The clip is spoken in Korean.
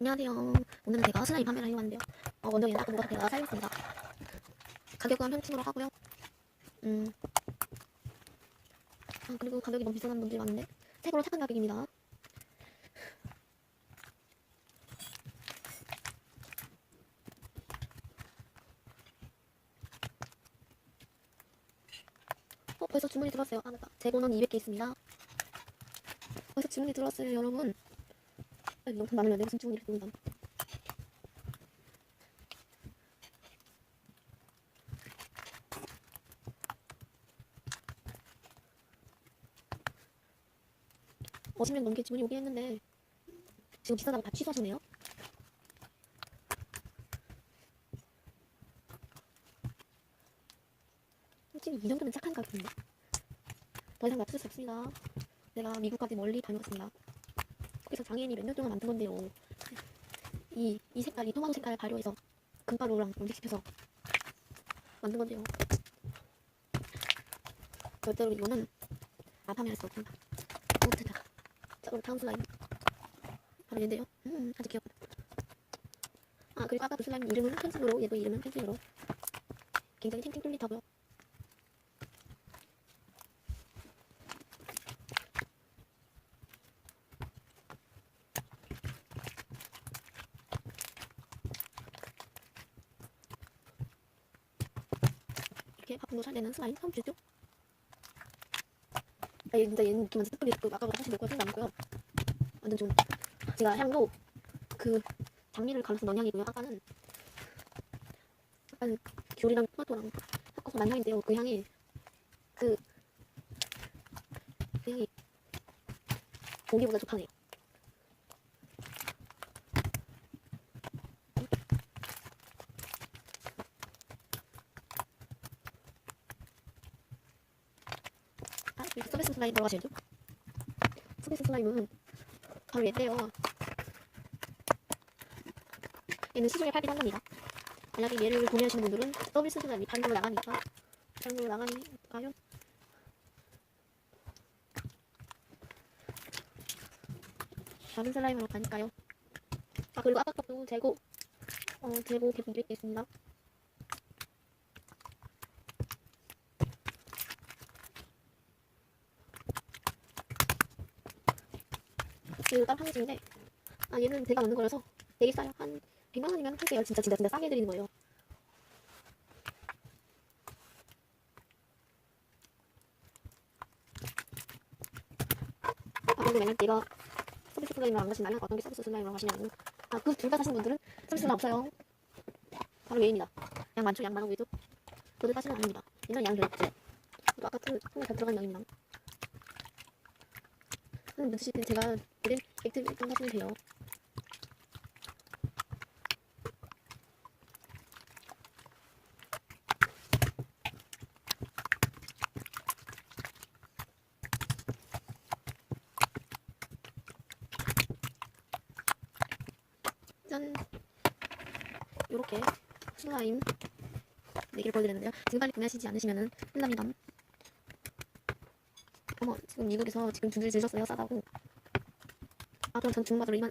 안녕하세요. 오늘은 제가 슬라임 판매를 하려고 하는데요. 어, 먼저 아까 먹어서 제가 사용했습니다. 가격은 현충으로 하고요. 음. 아, 그리고 가격이 너무 비싼 분들이 많은데 책으로 착한 가격입니다. 어, 벌써 주문이 들어왔어요. 아, 맞다. 재고는 200개 있습니다. 벌써 주문이 들어왔어요, 여러분. 아, 영상 많으면 내가 주문이 이렇게 들어온다. 어, 10년 넘게 주문이 오긴 했는데 지금 비싸다고 다 취소하셨네요. 솔직히 이 정도면 착한 가격인데 더 이상 낮출 수 없습니다. 내가 미국까지 멀리 다녀왔습니다. 거기서 장애인이 몇 년 동안 만든 건데요. 이, 이 색깔, 이 토마토 색깔을 발효해서 금가루랑 염색시켜서 만든 건데요. 절대로 이거는 아파면 할수 없습니다. 어, 됐다. 자, 그럼 다음 슬라임. 바로 얘인데요. 음, 아주 귀엽다. 아, 그리고 아까 그 슬라임 이름은 펜슬로, 얘도 이름은 펜슬로. 굉장히 탱탱 뚫릿하고요. 이렇게 밥도 잘 내는 슬라임 처음? 아, 얘 진짜 얘는 느낌 완전 스프리 있고 아까보다 훨씬 생각 않고요. 완전 좀 제가 향도 그 장미를 갈아서 넣은 향이고요. 아까는 약간 귤이랑 토마토랑 섞어서 난 향인데요. 그 향이 그, 그 향이 고기보다 좋다네요. 아, 이렇게 서비스 슬라임 들어가시죠? 서비스 슬라임은 바로 얘인데요. 얘는 시중에 팔기도 합니다. 만약에 얘를 구매하시는 분들은 서비스 슬라임이 반으로 나가니까 반으로 나가니까요. 다른 슬라임으로 가니까요. 아 그리고 아까 것도 재고 어 재고 개봉 기획돼 있습니다. 다른 판매중인데 아 얘는 제가 만든 거라서 되게 싸요. 한 100만 원이면 할게요 진짜 진짜 진짜 싸게 해드리는 거예요. 아 근데 만약 내가 서비스 슬라임을 안 가신다면 어떤 게 서비스 슬라임을 가시냐면 아그 둘 다 사시는 분들은 서비스가 없어요. 바로 얘입니다. 양 많죠? 양 많아 보이죠 그들 사시는 아닙니다. 얘는 양 별로 아까 그 손에 잘 들어간 양입니다 때 제가 드린 액트 좀 하시면 돼요. 짠! 요렇게 슬라임 4개를 보여드렸는데요. 지금 빨리 구매하시지 않으시면은 혼납니다. 어머, 지금 미국에서 지금 줄을 주셨어요. 싸다고. 아, 그럼 전 중마으로 2만,